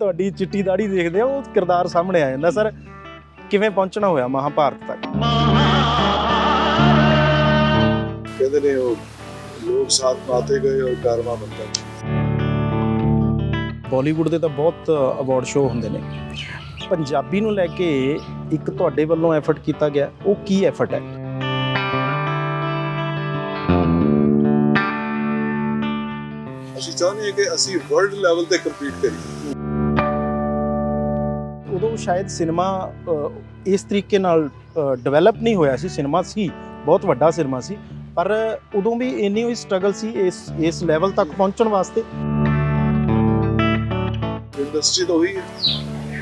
ਤੁਹਾਡੀ ਚਿੱਟੀ ਦਾੜੀ ਦੇਖਦੇ ਆ ਉਹ ਕਿਰਦਾਰ ਸਾਹਮਣੇ ਆ ਜਾਂਦਾ ਸਰ। ਕਿਵੇਂ ਪਹੁੰਚਣਾ ਹੋਇਆ ਮਹਾਭਾਰਤ ਤੱਕ? ਕਹਿੰਦੇ ਨੇ ਉਹ ਲੋਕ ਸਾਥ ਪਾਤੇ ਗਏ ਔਰ ਕਾਰਵਾ ਬੰਦਾ। ਬਾਲੀਵੁੱਡ ਦੇ ਤਾਂ ਬਹੁਤ ਅਵਾਰਡ ਸ਼ੋਅ ਹੁੰਦੇ ਨੇ। ਪੰਜਾਬੀ ਨੂੰ ਲੈ ਕੇ ਇੱਕ ਤੁਹਾਡੇ ਵੱਲੋਂ ਐਫਰਟ ਕੀਤਾ ਗਿਆ ਉਹ ਕੀ ਐਫਰਟ ਹੈ? ਅਸੀਂ ਚਾਹੁੰਦੇ ਕਿ ਅਸੀਂ ਵਰਲਡ ਲੈਵਲ ਤੇ ਕੰਪੀਟ ਕਰੀਏ। ਉਦੋਂ ਸ਼ਾਇਦ ਸਿਨੇਮਾ ਇਸ ਤਰੀਕੇ ਨਾਲ ਡਿਵੈਲਪ ਨਹੀਂ ਹੋਇਆ ਸੀ। ਸਿਨੇਮਾ ਸੀ ਬਹੁਤ ਵੱਡਾ ਸਿਨੇਮਾ ਸੀ। ਪਰ ਉਦੋਂ ਵੀ ਇੰਨੀ ਹੋਈ ਸਟਰਗਲ ਸੀ ਇਸ ਇਸ ਲੈਵਲ ਤੱਕ ਪਹੁੰਚਣ ਵਾਸਤੇ। ਇੰਡਸਟਰੀ ਤਾਂ ਉਹੀ ਹੈ।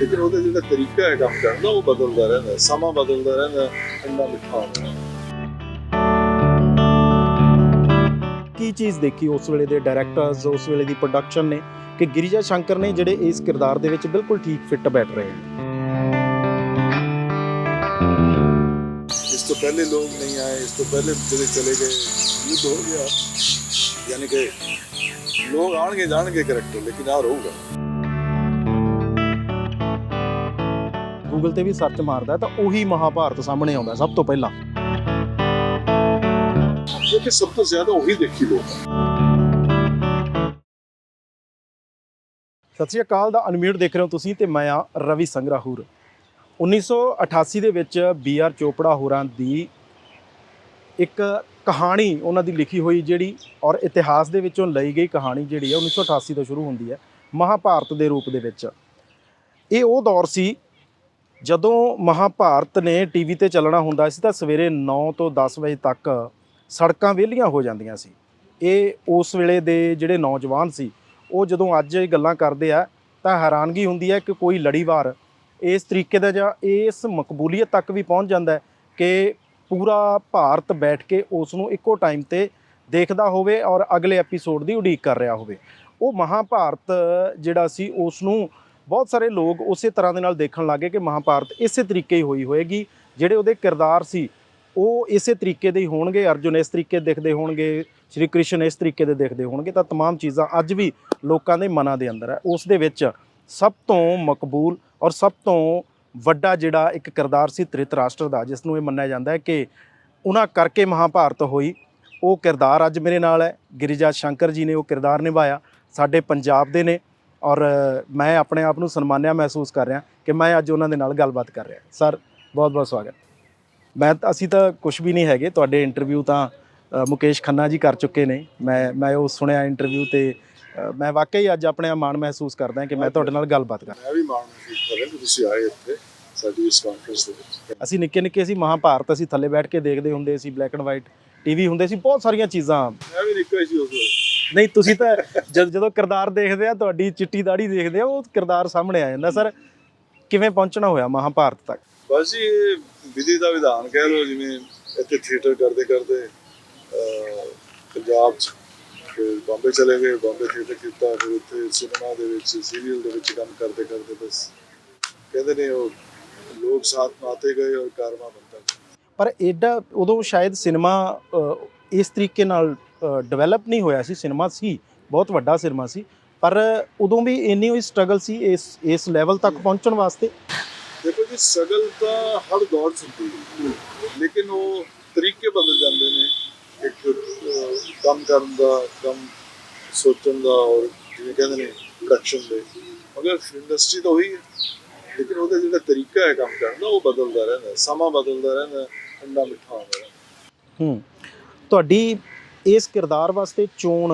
ਲੇਕਿਨ ਉਹਦਾ ਜਿਹੜਾ ਤਰੀਕਾ ਹੈ ਕੰਮ ਕਰਨ ਦਾ ਉਹ ਬਦਲਦਾ ਰਹਿੰਦਾ ਹੈ, ਸਮਾਂ ਬਦਲਦਾ ਰਹਿੰਦਾ ਹੈ, ਇੰਨਾ ਮਿੱਠਾ ਹੁੰਦਾ ਹੈ। ਕੀ ਚੀਜ਼ ਦੇਖੀ ਉਸ ਵੇਲੇ ਦੇ ਡਾਇਰੈਕਟਰਸ ਉਸ ਵੇਲੇ ਦੀ ਪ੍ਰੋਡਕਸ਼ਨ ਨੇ? ਕਿ ਗਿਰਿਜਾ ਸ਼ੰਕਰ ਨੇ ਜਿਹੜੇ ਇਸ ਕਿਰਦਾਰ ਦੇ ਵਿੱਚ ਬਿਲਕੁਲ ਠੀਕ ਫਿੱਟ ਬੈਠ ਰਹੇ ਨੇ? ਪਹਿਲੇ ਲੋਕ ਨਹੀਂ ਆਏ ਇਸ ਤੋਂ ਪਹਿਲੇ ਜਿਹੜੇ ਚਲੇ ਗਏ ਯੁੱਧ ਹੋ ਗਿਆ ਯਾਨੀ ਕਿ ਲੋਕ ਆਣਗੇ ਜਾਣਗੇ ਕਰੈਕਟਰ ਲੇਕਿਨ ਆ ਰਹੂਗਾ ਗੂਗਲ ਤੇ ਵੀ ਸਰਚ ਮਾਰਦਾ ਤਾਂ ਉਹੀ ਮਹਾਭਾਰਤ ਸਾਹਮਣੇ ਆਉਂਦਾ ਸਭ ਤੋਂ ਪਹਿਲਾਂ ਕਿਉਂਕਿ ਸਭ ਤੋਂ ਜ਼ਿਆਦਾ ਉਹੀ ਦੇਖੀ ਲੋਕ ਸਤਿ ਸ਼੍ਰੀ ਅਕਾਲ ਦਾ ਅਨਮਿਊਟ ਦੇਖ ਰਹੇ ਹੋ ਤੁਸੀਂ ਤੇ ਮੈਂ ਆ ਰਵੀ ਸੰਗਰਾਹੂਰ 1988 ਦੇ ਵਿੱਚ ਬੀ ਆਰ ਚੋਪੜਾ ਹੋਰਾਂ ਦੀ ਇੱਕ ਕਹਾਣੀ ਉਹਨਾਂ ਦੀ ਲਿਖੀ ਹੋਈ ਜਿਹੜੀ ਔਰ ਇਤਿਹਾਸ ਦੇ ਵਿੱਚੋਂ ਲਈ ਗਈ ਕਹਾਣੀ ਜਿਹੜੀ ਹੈ 1988 ਤੋਂ ਸ਼ੁਰੂ ਹੁੰਦੀ ਹੈ, ਮਹਾਭਾਰਤ ਦੇ ਰੂਪ ਦੇ ਵਿੱਚ। ਇਹ ਉਹ ਦੌਰ ਸੀ ਜਦੋਂ ਮਹਾਭਾਰਤ ਨੇ ਟੀਵੀ ਤੇ ਚੱਲਣਾ ਹੁੰਦਾ ਸੀ ਤਾਂ ਸਵੇਰੇ 9 ਤੋਂ 10 ਵਜੇ ਤੱਕ ਸੜਕਾਂ ਵਿਹਲੀਆਂ ਹੋ ਜਾਂਦੀਆਂ ਸੀ। ਇਹ ਉਸ ਵੇਲੇ ਦੇ ਜਿਹੜੇ ਨੌਜਵਾਨ ਸੀ, ਉਹ ਜਦੋਂ ਅੱਜ ਇਹ ਗੱਲਾਂ ਕਰਦੇ ਆ ਤਾਂ ਹੈਰਾਨਗੀ ਹੁੰਦੀ ਹੈ ਕਿ ਕੋਈ ਲੜੀਵਾਰ ਇਸ ਤਰੀਕੇ ਦਾ ਜਾਂ ਇਸ ਮਕਬੂਲੀਅਤ ਤੱਕ ਵੀ ਪਹੁੰਚ ਜਾਂਦਾ ਹੈ ਕਿ ਪੂਰਾ ਭਾਰਤ ਬੈਠ ਕੇ ਉਸ ਨੂੰ ਇੱਕੋ ਟਾਈਮ ਤੇ ਦੇਖਦਾ ਹੋਵੇ ਔਰ ਅਗਲੇ ਐਪੀਸੋਡ ਦੀ ਉਡੀਕ ਕਰ ਰਿਹਾ ਹੋਵੇ ਉਹ ਮਹਾਭਾਰਤ ਜਿਹੜਾ ਸੀ ਉਸ ਨੂੰ ਬਹੁਤ ਸਾਰੇ ਲੋਕ ਉਸੇ ਤਰ੍ਹਾਂ ਦੇ ਨਾਲ ਦੇਖਣ ਲੱਗੇ ਕਿ ਮਹਾਭਾਰਤ ਇਸੇ ਤਰੀਕੇ ਹੀ ਹੋਈ ਹੋਏਗੀ ਜਿਹੜੇ ਉਹਦੇ ਕਿਰਦਾਰ ਸੀ ਉਹ ਇਸੇ ਤਰੀਕੇ ਦੇ ਹੀ ਹੋਣਗੇ ਅਰਜੁਨ ਇਸ ਤਰੀਕੇ ਦੇ ਦਿਖਦੇ ਹੋਣਗੇ ਸ਼੍ਰੀ ਕ੍ਰਿਸ਼ਨ ਇਸ ਤਰੀਕੇ ਦੇ ਦਿਖਦੇ ਹੋਣਗੇ ਤਾਂ तमाम ਚੀਜ਼ਾਂ ਅੱਜ ਵੀ ਲੋਕਾਂ ਦੇ ਮਨਾਂ ਦੇ ਅੰਦਰ ਹੈ ਉਸ ਦੇ ਵਿੱਚ ਸਭ ਤੋਂ ਮਕਬੂਲ ਔਰ ਸਭ ਤੋਂ ਵੱਡਾ ਜਿਹੜਾ ਇੱਕ ਕਿਰਦਾਰ ਸੀ ਧ੍ਰਿਤਰਾਸ਼ਟਰ ਦਾ, ਜਿਸ ਨੂੰ ਇਹ ਮੰਨਿਆ ਜਾਂਦਾ ਹੈ ਕਿ ਉਹਨਾਂ ਕਰਕੇ ਮਹਾਭਾਰਤ ਹੋਈ। ਉਹ ਕਿਰਦਾਰ ਅੱਜ ਮੇਰੇ ਨਾਲ ਹੈ। ਗਿਰਿਜਾ ਸ਼ੰਕਰ ਜੀ ਨੇ ਉਹ ਕਿਰਦਾਰ ਨਿਭਾਇਆ। ਸਾਡੇ ਪੰਜਾਬ ਦੇ ਨੇ। ਔਰ ਮੈਂ ਆਪਣੇ ਆਪ ਨੂੰ ਸਨਮਾਨਿਆ ਮਹਿਸੂਸ ਕਰ ਰਿਹਾ ਕਿ ਮੈਂ ਅੱਜ ਉਹਨਾਂ ਦੇ ਨਾਲ ਗੱਲਬਾਤ ਕਰ ਰਿਹਾ। ਸਰ ਬਹੁਤ ਬਹੁਤ ਸਵਾਗਤ। ਮੈਂ ਅਸੀਂ ਤਾਂ ਕੁਝ ਵੀ ਨਹੀਂ ਹੈਗੇ। ਤੁਹਾਡੇ ਇੰਟਰਵਿਊ ਤਾਂ ਮੁਕੇਸ਼ ਖੰਨਾ ਜੀ ਕਰ ਚੁੱਕੇ ਨੇ। ਮੈਂ ਮੈਂ ਉਹ ਸੁਣਿਆ ਇੰਟਰਵਿਊ ਤੇ ਮੈਂ ਵਾਕਈ ਅੱਜ ਆਪਣੇ ਆਪ ਮਾਣ ਮਹਿਸੂਸ ਕਰਦਾ ਕਿ ਮੈਂ ਤੁਹਾਡੇ ਨਾਲ ਗੱਲਬਾਤ ਕਰ ਮੈਂ ਵੀ ਮਾਣ ਮਹਿਸੂਸ ਕਰ ਰਿਹਾ ਤੁਸੀਂ ਆਏ ਇੱਥੇ ਸਾਡੀ ਇਸ ਕਾਨਫਰੰਸ ਦੇ ਵਿੱਚ। ਅਸੀਂ ਨਿੱਕੇ ਨਿੱਕੇ ਸੀ ਮਹਾਭਾਰਤ ਅਸੀਂ ਥੱਲੇ ਬੈਠ ਕੇ ਦੇਖਦੇ ਹੁੰਦੇ ਸੀ ਬਲੈਕ ਐਂਡ ਵਾਈਟ ਟੀਵੀ ਹੁੰਦੇ ਸੀ ਬਹੁਤ ਸਾਰੀਆਂ ਚੀਜ਼ਾਂ। ਮੈਂ ਵੀ ਨਿੱਕਾ ਸੀ ਉਸ ਵੇਲੇ। ਨਹੀਂ ਤੁਸੀਂ ਤਾਂ ਜਦ ਜਦੋਂ ਕਿਰਦਾਰ ਦੇਖਦੇ ਆ ਤੁਹਾਡੀ ਚਿੱਟੀ ਦਾੜੀ ਦੇਖਦੇ ਆ ਉਹ ਕਿਰਦਾਰ ਸਾਹਮਣੇ ਆ ਜਾਂਦਾ। ਸਰ ਕਿਵੇਂ ਪਹੁੰਚਣਾ ਹੋਇਆ ਮਹਾਭਾਰਤ ਤੱਕ? ਬਸ ਜੀ ਵਿਧੀ ਦਾ ਵਿਧਾਨ ਕਹਿ ਲਓ ਜਿਵੇਂ ਇੱਥੇ ਥੀਏਟਰ ਕਰਦੇ ਕਰਦੇ ਪੰਜਾਬ ਚ ਫਿਰ ਬੰਬੇ ਚਲੇ ਗਏ ਬੰਬੇ ਥੀਏਟਰ ਕੀਤਾ ਫਿਰ ਉੱਥੇ ਸਿਨੇਮਾ ਦੇ ਵਿੱਚ ਸੀਰੀਅਲ ਦੇ ਵਿੱਚ ਕੰਮ ਕਰਦੇ ਕਰਦੇ ਬਸ ਕਹਿੰਦੇ ਨੇ ਉਹ ਲੋਕ ਸਾਥ ਆਤੇ ਗਏ ਔਰ ਕਾਰਵਾ ਬੰਦਾ ਪਰ ਐਡਾ ਉਦੋਂ ਸ਼ਾਇਦ ਸਿਨੇਮਾ ਇਸ ਤਰੀਕੇ ਨਾਲ ਡਿਵੈਲਪ ਨਹੀਂ ਹੋਇਆ ਸੀ ਸਿਨੇਮਾ ਸੀ ਬਹੁਤ ਵੱਡਾ ਸਿਨੇਮਾ ਸੀ ਪਰ ਉਦੋਂ ਵੀ ਇੰਨੀ ਹੋਈ ਸਟਰਗਲ ਸੀ ਇਸ ਇਸ ਲੈਵਲ ਤੱਕ ਪਹੁੰਚਣ ਵਾਸਤੇ। ਦੇਖੋ ਜੀ ਸਟਰਗਲ ਤਾਂ ਹਰ ਦੌਰ ਚ ਹੁੰਦੀ ਹੈ। ਲੇਕਿਨ ਉਹ ਕੰਮ ਕਰਨ ਦਾ ਕੰਮ ਸੋਚਣ ਦਾ ਔਰ ਜਿਵੇਂ ਕਹਿੰਦੇ ਨੇ ਪ੍ਰੋਡਕਸ਼ਨ ਦੇ। ਮਗਰ ਇੰਡਸਟਰੀ ਤਾਂ ਉਹੀ ਹੈ। ਲੇਕਿਨ ਉਹਦਾ ਜਿਹੜਾ ਤਰੀਕਾ ਹੈ ਕੰਮ ਕਰਨ ਦਾ ਉਹ ਬਦਲਦਾ ਰਹਿੰਦਾ ਸਮਾਂ ਬਦਲਦਾ ਰਹਿੰਦਾ ਇੰਨਾ ਮਿੱਠਾ ਹੁੰਦਾ ਰਹਿੰਦਾ ਹੂੰ। ਤੁਹਾਡੀ ਇਸ ਕਿਰਦਾਰ ਵਾਸਤੇ ਚੋਣ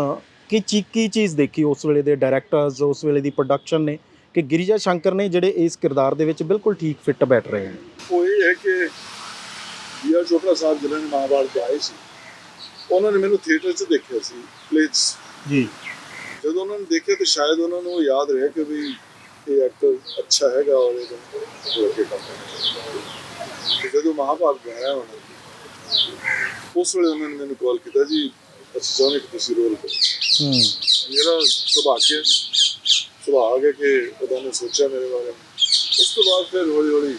ਕੀ ਚੀ ਕੀ ਚੀਜ਼ ਦੇਖੀ ਉਸ ਵੇਲੇ ਦੇ ਡਾਇਰੈਕਟਰਸ ਉਸ ਵੇਲੇ ਦੀ ਪ੍ਰੋਡਕਸ਼ਨ ਨੇ? ਕਿ ਗਿਰਿਜਾ ਸ਼ੰਕਰ ਨੇ ਜਿਹੜੇ ਇਸ ਕਿਰਦਾਰ ਦੇ ਵਿੱਚ ਬਿਲਕੁਲ ਠੀਕ ਫਿੱਟ ਬੈਠ ਰਹੇ ਨੇ? ਉਹ ਇਹ ਹੈ ਕਿ ਆਰ ਚੋਪੜਾ ਸਾਹਿਬ ਜਿਹਨਾਂ ਨੇ ਮਹਾਭਾਰਤ ਗਾਏ ਸੀ ਉਹਨਾਂ ਨੇ ਮੈਨੂੰ ਥੀਏਟਰ 'ਚ ਦੇਖਿਆ ਸੀ ਪਲੇਸ ਜੀ। ਜਦੋਂ ਉਹਨਾਂ ਨੇ ਦੇਖਿਆ ਤਾਂ ਸ਼ਾਇਦ ਉਹਨਾਂ ਨੂੰ ਯਾਦ ਰਿਹਾ ਕਿ ਵੀ ਇਹ ਐਕਟਰ ਅੱਛਾ ਹੈਗਾ ਔਰ ਇਹ ਲੱਗੇ ਕੰਮ ਤੇ ਜਦੋਂ ਮਹਾਭਾਰਤ ਗਾਇਆ ਉਹਨਾਂ ਨੇ ਉਸ ਵੇਲੇ ਉਹਨਾਂ ਨੇ ਮੈਨੂੰ ਕਾਲ ਕੀਤਾ ਜੀ ਅਸੀਂ ਚਾਹੁੰਦੇ ਕਿ ਤੁਸੀਂ ਰੋਲ ਕਰੋ? ਹੂੰ। ਮੇਰਾ ਸੁਭਾਗਿਆ ਸੁਭਾਗ ਹੈ ਕਿ ਉਹਨਾਂ ਨੇ ਸੋਚਿਆ ਮੇਰੇ ਬਾਰੇ। ਉਸ ਤੋਂ ਬਾਅਦ ਫਿਰ ਹੌਲੀ ਹੌਲੀ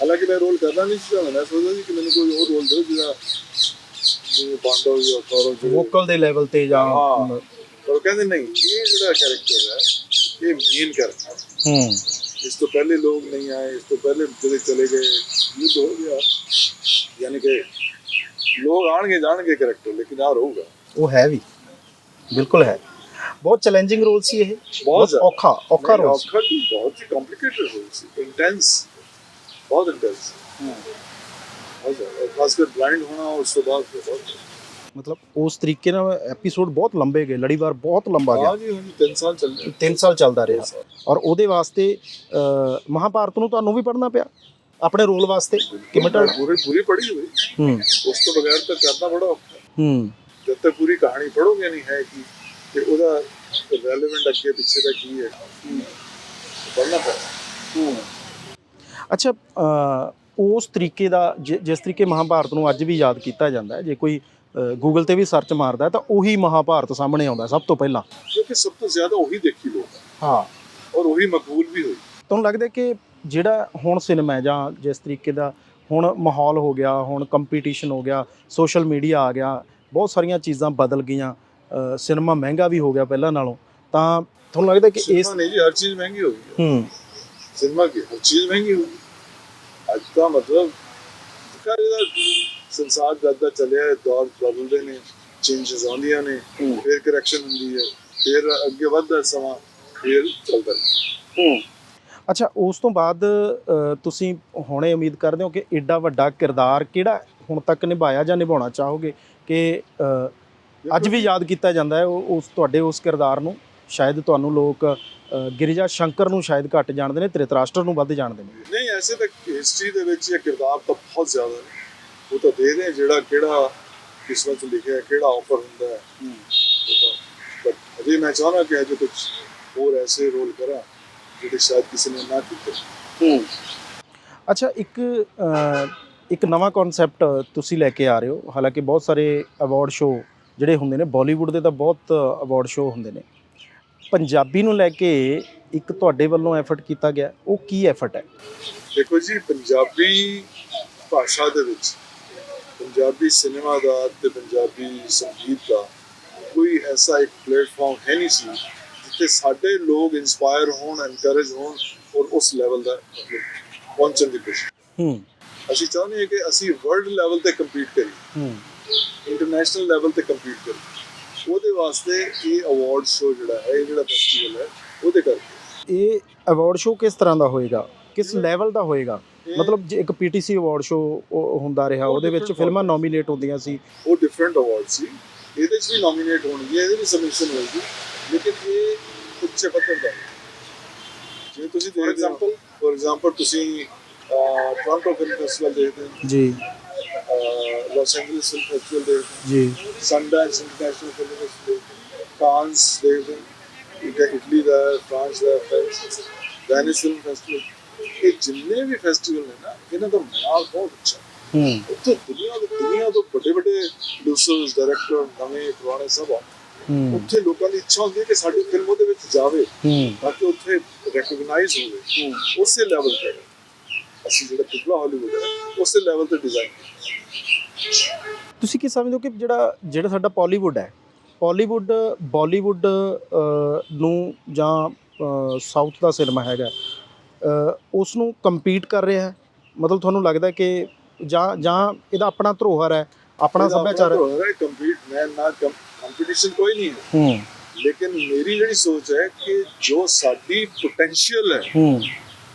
ਹਾਲਾਂਕਿ ਮੈਂ ਰੋਲ ਕਰਨਾ ਨਹੀਂ ਸੀ ਚਾਹੁੰਦਾ ਮੈਂ ਸੋਚਦਾ ਸੀ ਕਿ ਮੈਨੂੰ ਕੋਈ ਹੋਰ ਰੋਲ ਦਿਓ ਜਿਹੜਾ ਜਿਵੇਂ ਪਾਂਡਵ ਜਾਂ ਕੌਰਵ ਜਿਹੜੇ ਵੋਕਲ ਦੇ ਲੈਵਲ ਤੇ ਜਾਂ ਹਾਂ। ਪਰ ਉਹ ਕਹਿੰਦੇ ਨਹੀਂ ਇਹ ਜਿਹੜਾ ਕੈਰੈਕਟਰ ਹੈ ਇਹ ਮੇਨ ਕਰ ਹੂੰ। ਇਸ ਤੋਂ ਪਹਿਲੇ ਲੋਕ ਨਹੀਂ ਆਏ ਇਸ ਤੋਂ ਪਹਿਲੇ ਜਿਹੜੇ ਚਲੇ ਗਏ ਯੁੱਧ ਹੋ ਗਿਆ। ਯਾਨੀ ਕਿ ਲੋਕ ਆਣਗੇ ਜਾਣਗੇ ਕਰੈਕਟਰ ਲੇਕਿਨ ਆ ਰਹੂਗਾ। ਉਹ ਹੈ ਵੀ। ਬਿਲਕੁਲ ਹੈ। ਬਹੁਤ ਚੈਲੰਜਿੰਗ ਰੋਲ ਸੀ ਇਹ। ਬਹੁਤ ਜ਼ਿਆਦਾ। ਔਖਾ ਔਖਾ ਨਹੀਂ, ਰੋਲ ਸੀ। ਔਖਾ ਕੀ ਬਹੁਤ ਹੀ ਕੰਪਲਿਕੇਟਡ ਹੋ ਸੀ। ਇੰਟੈਂਸ ਬਹੁਤ ਇੰਟੈਂਸ ਬਹੁਤ ਜ਼ਿਆਦਾ ਔਰ ਖਾਸ ਕਰ ਬਲਾਈਂਡ ਹੋਣਾ ਉਸ ਤੋਂ ਬਾਅਦ ਫਿਰ ਬਹੁਤ ਮਤਲਬ ਉਸ ਤਰੀਕੇ ਨਾਲ ਐਪੀਸੋਡ ਬਹੁਤ ਲੰਬੇ ਗਏ ਲੜੀਵਾਰ ਬਹੁਤ ਲੰਬਾ ਗਿਆ ਹਾਂ ਜੀ ਹੁਣ 3 ਸਾਲ ਚੱਲ 3 ਸਾਲ ਚੱਲਦਾ ਰਿਹਾ ਔਰ ਉਹਦੇ ਵਾਸਤੇ ਮਹਾਭਾਰਤ ਨੂੰ ਤੁਹਾਨੂੰ ਵੀ ਪੜ੍ਹਨਾ ਪਿਆ ਆਪਣੇ ਰੋਲ ਵਾਸਤੇ ਕਿਵੇਂ ਢਲ ਪੂਰੀ ਪੂਰੀ ਪੜ੍ਹੀ ਹੋਈ ਹੂੰ ਉਸ ਤੋਂ ਬਗੈਰ ਤਾਂ ਕਰਨਾ ਬੜਾ ਔਖਾ ਹੈ। ਹੂੰ ਜਦ ਤੱਕ ਪੂਰੀ ਕਹਾਣੀ ਪੜੋਗੇ ਨਹੀਂ ਹੈ ਕਿ ਤੇ ਉਹਦਾ ਰੈਲੇਵੈਂਟ ਅੱਗੇ ਪਿੱਛੇ ਦਾ ਕੀ ਹੈ ਪੜਨਾ ਪੈਣਾ ਅੱਛਾ ਅਹ, ਉਸ ਤਰੀਕੇ ਦਾ ਜਿਸ ਤਰੀਕੇ ਮਹਾਭਾਰਤ ਨੂੰ ਅੱਜ ਵੀ ਯਾਦ ਕੀਤਾ ਜਾਂਦਾ ਹੈ ਜੇ ਕੋਈ ਗੂਗਲ ਤੇ ਵੀ ਸਰਚ ਮਾਰਦਾ ਤਾਂ ਉਹੀ ਮਹਾਭਾਰਤ ਸਾਹਮਣੇ ਆਉਂਦਾ ਸਭ ਤੋਂ ਪਹਿਲਾਂ। ਕਿਉਂਕਿ ਸਭ ਤੋਂ ਜ਼ਿਆਦਾ ਉਹੀ ਦੇਖੀ ਲੋਕ ਹਾਂ। ਔਰ ਉਹੀ ਮਕਬੂਲ ਵੀ ਹੋਈ। ਤੁਹਾਨੂੰ ਲੱਗਦਾ ਕਿ ਜਿਹੜਾ ਹੁਣ ਸਿਨੇਮਾ ਜਾਂ ਜਿਸ ਤਰੀਕੇ ਦਾ ਹੁਣ ਮਾਹੌਲ ਹੋ ਗਿਆ ਹੁਣ ਕੰਪੀਟੀਸ਼ਨ ਹੋ ਗਿਆ ਸੋਸ਼ਲ ਮੀਡੀਆ ਆ ਗਿਆ ਬਹੁਤ ਸਾਰੀਆਂ ਚੀਜ਼ਾਂ ਬਦਲ ਗਈਆਂ ਸਿਨੇਮਾ ਮਹਿੰਗਾ ਵੀ ਹੋ ਗਿਆ ਪਹਿਲਾਂ ਨਾਲੋਂ ਤਾਂ ਤੁਹਾਨੂੰ ਲੱਗਦਾ ਕਿ ਇਸ ਨਹੀਂ ਜੀ ਹਰ ਚੀਜ਼ ਮਹਿੰਗੀ ਹੋ ਗਈ ਹੂੰ। ਸਿਨੇਮਾ ਕੀ ਹਰ ਚੀਜ਼ ਮਹਿੰਗੀ ਹੋ ਗਈ। ਅੱਜ ਦਾ ਮਤਲਬ ਇਹਦਾ ਸੰਸਾਰ ਜਦ ਦਾ ਚੱਲਿਆ ਹੈ, ਦੌਰ ਬਦਲਦੇ ਨੇ ਚੇਂਜਸ ਆਉਂਦੀਆਂ ਨੇ। ਫਿਰ ਕਰੈਕਸ਼ਨ ਹੁੰਦੀ ਹੈ ਫਿਰ ਅੱਗੇ ਵੱਧਦਾ ਸਮਾਂ ਫਿਰ ਚੱਲਦਾ ਹੈ। ਅੱਛਾ ਉਸ ਤੋਂ ਬਾਅਦ ਤੁਸੀਂ ਹੁਣੇ ਉਮੀਦ ਕਰਦੇ ਹੋ ਕਿ ਐਡਾ ਵੱਡਾ ਕਿਰਦਾਰ ਕਿਹੜਾ ਹੁਣ ਤੱਕ ਨਿਭਾਇਆ ਜਾਂ ਨਿਭਾਉਣਾ ਚਾਹੋਗੇ ਕਿ ਅੱਜ ਵੀ ਯਾਦ ਕੀਤਾ ਜਾਂਦਾ ਹੈ ਉਸ ਤੁਹਾਡੇ ਉਸ ਕਿਰਦਾਰ ਨੂੰ ਸ਼ਾਇਦ ਤੁਹਾਨੂੰ ਲੋਕ ਗਿਰਿਜਾ ਸ਼ੰਕਰ ਨੂੰ ਸ਼ਾਇਦ ਘੱਟ ਜਾਣਦੇ ਨੇ ਧ੍ਰਿਤਰਾਸ਼ਟਰ ਨੂੰ ਵੱਧ ਜਾਣਦੇ ਨੇ। ਨਹੀਂ ਐਸੇ ਤਾਂ ਹਿਸਟਰੀ ਦੇ ਵਿੱਚ ਇਹ ਕਿਰਦਾਰ ਤਾਂ ਬਹੁਤ ਜ਼ਿਆਦਾ ਹੈ ਉਹ ਤਾਂ ਦੇਖਦੇ ਹਾਂ ਜਿਹੜਾ ਕਿਹੜਾ ਕਿਸਮਤ ਲਿਖਿਆ ਹੈ, ਕਿਹੜਾ ਆਫਰ ਹੁੰਦਾ ਹੈ। ਬਟ ਅਜੇ ਮੈਂ ਚਾਹਣਾ ਕਿ ਅਜੇ ਕੁਝ ਹੋਰ ਐਸੇ ਰੋਲ ਕਰਾਂ ਜਿਹੜੇ ਸ਼ਾਇਦ ਕਿਸੇ ਨੇ ਨਾ ਕੀਤੇ। ਅੱਛਾ ਇੱਕ ਇੱਕ ਨਵਾਂ ਕਨਸੈਪਟ ਤੁਸੀਂ ਲੈ ਕੇ ਆ ਰਹੇ ਹੋ। ਹਾਲਾਂਕਿ ਬਹੁਤ ਸਾਰੇ ਅਵਾਰਡ ਸ਼ੋਅ ਜਿਹੜੇ ਹੁੰਦੇ ਨੇ ਬਾਲੀਵੁੱਡ ਦੇ ਤਾਂ ਬਹੁਤ ਅਵਾਰਡ ਸ਼ੋਅ ਹੁੰਦੇ ਨੇ। ਪੰਜਾਬੀ ਨੂੰ ਲੈ ਕੇ ਇੱਕ ਤੁਹਾਡੇ ਵੱਲੋਂ ਐਫਰਟ ਕੀਤਾ ਗਿਆ। ਉਹ ਕੀ ਐਫਰਟ ਹੈ? ਦੇਖੋ ਜੀ ਪੰਜਾਬੀ ਭਾਸ਼ਾ ਦੇ ਵਿੱਚ ਪੰਜਾਬੀ ਸਿਨੇਮਾ ਦਾ ਤੇ ਪੰਜਾਬੀ ਸੰਗੀਤ ਦਾ ਕੋਈ ਐਸਾ ਇੱਕ ਪਲੇਟਫਾਰਮ ਹੈ ਨਹੀਂ ਸੀ ਜਿੱਥੇ ਸਾਡੇ ਲੋਕ ਇਨਸਪਾਇਰ ਹੋਣ ਐਨਕਰੇਜ ਹੋਣ ਔਰ ਉਸ ਲੈਵਲ ਦਾ ਪਹੁੰਚਣ ਦੀ ਕੋਸ਼ਿਸ਼ ਹੂੰ। ਅਸੀਂ ਚਾਹੁੰਦੇ ਹਾਂ ਕਿ ਅਸੀਂ ਵਰਲਡ ਲੈਵਲ ਤੇ ਕੰਪੀਟ ਕਰੀਏ। ਹੂੰ। ਇੰਟਰਨੈਸ਼ਨਲ ਲੈਵਲ ਤੇ ਕੰਪੀਟ ਕਰੀਏ। ਉਹਦੇ ਵਾਸਤੇ ਇਹ ਅਵਾਰਡ ਸ਼ੋ ਜਿਹੜਾ ਹੈ ਇਹ ਜਿਹੜਾ ਫੈਸਟੀਵਲ ਹੈ ਉਹਦੇ ਕਰਕੇ। ਇਹ ਅਵਾਰਡ ਸ਼ੋਅ ਕਿਸ ਤਰ੍ਹਾਂ ਦਾ ਹੋਏਗਾ? ਕਿਸ ਲੈਵਲ ਦਾ ਹੋਏਗਾ? ਮਤਲਬ ਜੇ ਇੱਕ ਪੀਟੀਸੀ ਅਵਾਰਡ ਸ਼ੋਅ ਹੁੰਦਾ ਰਿਹਾ ਉਹ ਉਹਦੇ ਵਿੱਚ ਫਿਲਮਾਂ ਨੋਮੀਨੇਟ ਹੁੰਦੀਆਂ ਸੀ। ਉਹ ਡਿਫਰੈਂਟ ਅਵਾਰਡ ਸੀ। ਇਹਦੇ 'ਚ ਵੀ ਨੋਮੀਨੇਟ ਹੋਣਗੇ ਇਹਦੇ ਵੀ ਸਬਮਿਸ਼ਨ ਹੋਏਗੀ ਲੇਕਿਨ ਇਹ ਉੱਚੇ ਪੱਧਰ ਦਾ। ਜਿਵੇਂ ਤੁਸੀਂ ਫੋਰ ਐਗਜ਼ਾਮਪਲ ਫੋਰ ਐਗਜ਼ਾਮਪਲ ਤੁਸੀਂ ਟੋਰਾਂਟੋ ਫਿਲਮ ਫੈਸਟੀਵਲ ਦੇਖਦੇ ਹੋ। ਜੀ। ਲਾਸ ਐਂਜਲਸ ਫਿਲਮ ਫੈਸਟੀਵਲ ਹੋ ਜੀ। Sundance international film festival Cannes ਦੇਖਦੇ ਹੋ ਠੀਕ ਹੈ ਇਟਲੀ ਦਾ ਹੈ, ਫਰਾਂਸ ਦਾ ਫ੍ਰਾਂਸ ਵੈਨਿਸ ਫਿਲਮ ਫੈਸਟੀਵਲ ਇਹ ਜਿੰਨੇ ਵੀ ਫੈਸਟੀਵਲ ਨੇ ਨਾ ਇਹਨਾਂ ਦਾ ਮਿਆਰ ਬਹੁਤ ਅੱਛਾ। ਹੈ। ਹੂੰ ਉੱਥੇ ਦੁਨੀਆ ਦੇ ਦੁਨੀਆ ਤੋਂ ਵੱਡੇ ਵੱਡੇ ਪ੍ਰੋਡਿਊਸਰਸ ਡਾਇਰੈਕਟਰ ਨਵੇਂ ਪੁਰਾਣੇ ਸਭ ਆ ਹੂੰ। ਉੱਥੇ ਲੋਕਾਂ ਦੀ ਇੱਛਾ ਹੁੰਦੀ ਹੈ ਕਿ ਸਾਡੀ ਫਿਲਮ ਉਹਦੇ ਵਿੱਚ ਜਾਵੇ ਹੂੰ। ਤਾਂ ਕਿ ਉੱਥੇ ਰੈਕਗਨਾਈਜ਼ ਹੋਵੇ। ਉਸੇ ਲੈਵਲ ਤੇ। ਅਸੀਂ ਜਿਹੜਾ ਪਿਛਲਾ ਹਾਲੀਵੁੱਡ ਹੈ ਉਸੇ ਲੈਵਲ ਤੇ ਡਿਜ਼ਾਈਨ ਤੁਸੀਂ ਕੀ ਸਮਝਦੇ ਹੋ ਕਿ ਜਿਹੜਾ ਜਿਹੜਾ ਸਾਡਾ ਪਾਲੀਵੁੱਡ ਹੈ ਪਾਲੀਵੁੱਡ ਬਾਲੀਵੁੱਡ ਨੂੰ ਜਾਂ ਸਾਊਥ ਦਾ ਸਿਨੇਮਾ ਹੈਗਾ ਉਸ ਨੂੰ ਕੰਪੀਟ ਕਰ ਰਿਹਾ ਹੈ। ਮਤਲਬ ਤੁਹਾਨੂੰ ਲੱਗਦਾ ਕਿ ਜਾਂ ਜਾਂ ਇਹਦਾ ਆਪਣਾ ਧਰੋਹਰ ਹੈ ਆਪਣਾ ਸੱਭਿਆਚਾਰ ਹੈ? ਹੈ ਕੰਪੀਟ ਮੈਂ ਨਾ ਕੰਪੀਟੀਸ਼ਨ ਕੋਈ ਨਹੀਂ ਹੈ। ਹੂੰ। ਲੇਕਿਨ ਮੇਰੀ ਜਿਹੜੀ ਸੋਚ ਹੈ ਕਿ ਜੋ ਸਾਡੀ ਪੋਟੈਂਸ਼ੀਅਲ ਹੈ ਹੂੰ।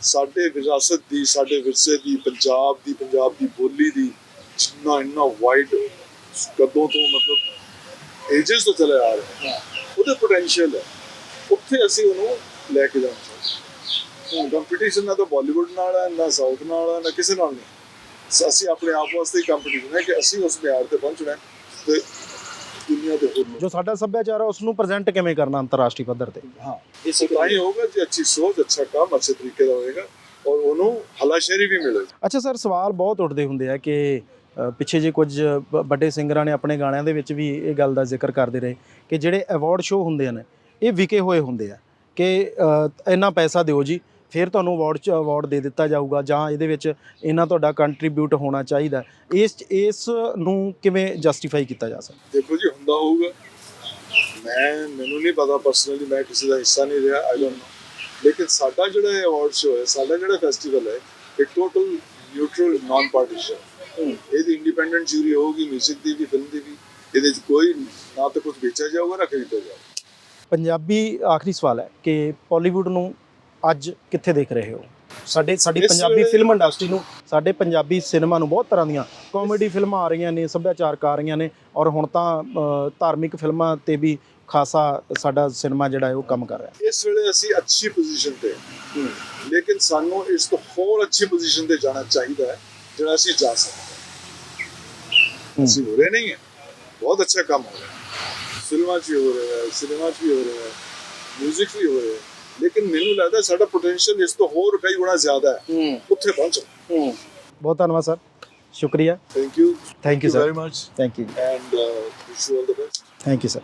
ਸਾਡੇ ਵਿਰਾਸਤ ਦੀ ਸਾਡੇ ਵਿਰਸੇ ਦੀ ਪੰਜਾਬ ਦੀ ਪੰਜਾਬ ਦੀ ਬੋਲੀ ਦੀ ਜਿੰਨਾ ਇੰਨਾ ਵਾਈਡ ਕਦੋਂ ਤੋਂ ਮਤਲਬ ਏਜਸ ਤੋਂ ਚਲੇ ਆ ਰਹੇ। ਉਹਦੇ ਪੋਟੈਂਸ਼ੀਅਲ ਹੈ। ਉੱਥੇ ਅਸੀਂ ਉਹਨੂੰ ਲੈ ਕੇ ਜਾਣਾ ਚਾਹੀਦਾ ਕੰਪੀਟੀਸ਼ਨ ਨਾ ਤਾਂ ਬਾਲੀਵੁੱਡ ਨਾਲ ਹੈ ਨਾ ਸਾਊਥ ਨਾਲ ਹੈ ਨਾ ਕਿਸੇ ਨਾਲ ਨਹੀਂ। ਅਸੀਂ ਆਪਣੇ ਆਪ ਵਾਸਤੇ ਕੰਪੀਟੀਸ਼ਨ ਹੈ ਕਿ ਅਸੀਂ ਉਸ ਮਿਆਰ ਤੇ ਪਹੁੰਚਣਾ ਹੈ ਤੇ ਦੁਨੀਆ ਦੇ ਹੋਰ ਲੋਕ ਜੋ ਸਾਡਾ ਸੱਭਿਆਚਾਰ ਹੈ ਉਸ ਨੂੰ ਪ੍ਰੈਜ਼ੈਂਟ ਕਿਵੇਂ ਕਰਨਾ ਅੰਤਰਰਾਸ਼ਟਰੀ ਪੱਧਰ ਤੇ? ਹਾਂ। ਇਸ ਤਾਂ ਹੀ ਹੋਗਾ ਜੇ ਅੱਛੀ ਸੋਚ ਅੱਛਾ ਕੰਮ ਅੱਛੇ ਤਰੀਕੇ ਦਾ ਹੋਏਗਾ ਔਰ ਉਹਨੂੰ ਹਲਾਸ਼ੇਰੀ ਵੀ ਮਿਲੇਗੀ। ਅੱਛਾ ਸਰ ਸਵਾਲ ਬਹੁਤ ਉੱਠਦੇ ਹੁੰਦੇ ਆ ਕਿ ਪਿੱਛੇ ਜੇ ਕੁਝ ਵੱਡੇ ਸਿੰਗਰਾਂ ਨੇ ਆਪਣੇ ਗਾਣਿਆਂ ਦੇ ਵਿੱਚ ਵੀ ਇਹ ਗੱਲ ਦਾ ਜ਼ਿਕਰ ਕਰਦੇ ਰਹੇ ਕਿ ਜਿਹੜੇ ਅਵਾਰਡ ਸ਼ੋਅ ਹੁੰਦੇ ਨੇ ਇਹ ਵਿਕੇ ਹੋਏ ਹੁੰਦੇ ਆ ਕਿ ਇੰਨਾ ਪੈਸਾ ਦਿਓ ਜੀ ਫਿਰ ਤੁਹਾਨੂੰ ਅਵਾਰਡ ਚ ਅਵਾਰਡ ਦੇ ਦਿੱਤਾ ਜਾਊਗਾ ਜਾਂ ਇਹਦੇ ਵਿੱਚ ਇੰਨਾ ਤੁਹਾਡਾ ਕੰਟਰੀਬਿਊਟ ਹੋਣਾ ਚਾਹੀਦਾ ਇਸ ਇਸ ਨੂੰ ਕਿਵੇਂ ਜਸਟੀਫਾਈ ਕੀਤਾ ਜਾ ਸਕਦਾ? ਦੇਖੋ ਜੀ ਹੁੰਦਾ ਹੋਊਗਾ। ਮੈਂ ਮੈਨੂੰ ਨਹੀਂ ਪਤਾ ਪਰਸਨਲੀ ਮੈਂ ਕਿਸੇ ਦਾ ਹਿੱਸਾ ਨਹੀਂ ਰਿਹਾ ਆਈ ਡੋਨਟ ਨੋ ਲੇਕਿਨ ਸਾਡਾ ਜਿਹੜਾ ਇਹ ਅਵਾਰਡ ਸ਼ੋ ਹੈ ਸਾਡਾ ਜਿਹੜਾ ਫੈਸਟੀਵਲ ਹੈ ਇਹ ਟੋਟਲ ਨਿਊਟਰਲ ਨਾਨ ਪਾਰਟੀਸ਼ਨ ਇਹਦੀ ਇੰਡੀਪੈਂਡੈਂਟ ਜੂਰੀ ਹੋਊਗੀ 뮤직 ਦੀ ਵੀ ਫਿਲਮ ਦੀ ਵੀ। ਇਹਦੇ 'ਚ ਕੋਈ ਨਾ ਤਾਂ ਕੁਝ ਵੇਚਿਆ ਜਾਊਗਾ ਨਾ ਖਰੀਦਿਆ ਜਾਊਗਾ। ਪੰਜਾਬੀ ਆਖਰੀ ਸਵਾਲ ਹੈ ਕਿ ਬਾਲੀਵੁੱਡ ਨੂੰ ਅੱਜ ਕਿੱਥੇ ਦੇਖ ਰਹੇ ਹੋ? ਸਾਡੇ ਸਾਡੀ ਪੰਜਾਬੀ ਫਿਲਮ ਇੰਡਸਟਰੀ ਨੂੰ ਸਾਡੇ ਪੰਜਾਬੀ ਸਿਨੇਮਾ ਨੂੰ ਬਹੁਤ ਤਰ੍ਹਾਂ ਦੀਆਂ ਕਾਮੇਡੀ ਫਿਲਮਾਂ ਆ ਰਹੀਆਂ ਨੇ ਸੱਭਿਆਚਾਰਕ ਆ ਰਹੀਆਂ ਨੇ ਔਰ ਹੁਣ ਤਾਂ ਧਾਰਮਿਕ ਫਿਲਮਾਂ ਤੇ ਵੀ ਖਾਸਾ ਸਾਡਾ ਸਿਨੇਮਾ ਜਿਹੜਾ ਹੈ ਉਹ ਕੰਮ ਕਰ ਰਿਹਾ। ਇਸ ਵੇਲੇ ਅਸੀਂ ਅੱਛੀ ਪੋਜੀਸ਼ਨ ਤੇ ਹਾਂ। ਲੇਕਿਨ ਸਾਨੂੰ ਇਸ ਤੋਂ ਹੋਰ ਅੱਛੀ ਪੋਜੀਸ਼ਨ ਤੇ ਜਾਣਾ ਚਾਹੀਦਾ ਹੈ ਜਿਹੜਾ ਅਸੀਂ ਜਾ ਸਕਦੇ ਹਾਂ। ਅਸੀਂ ਹੋ ਰਹੇ ਨਹੀਂ ਹੈ। ਬਹੁਤ ਅੱਛਾ ਕੰਮ ਹੋ ਰਿਹਾ ਹੈ। ਫਿਲਮਾਂ 'ਚ ਵੀ ਹੋ ਰਿਹਾ ਹੈ ਸਿਨੇਮਾ 'ਚ ਵੀ ਹੋ ਰਿਹਾ ਹੈ 뮤직 ਵੀ ਹੋ ਰਿਹਾ ਹੈ। ਲੇਕਿਨ ਮੈਨੂੰ ਲੱਗਦਾ ਸਾਡਾ ਪੋਟੈਂਸ਼ੀਅਲ ਇਸ ਤੋਂ ਹੋਰ ਕਈ ਗੁਣਾ ਜ਼ਿਆਦਾ ਹੈ। ਉੱਥੇ ਪਹੁੰਚੋ ਬਹੁਤ ਧੰਨਵਾਦ ਸਰ। ਸ਼ੁਕਰੀਆ। Thank you thank you very sir much thank you and wish you all the best thank you sir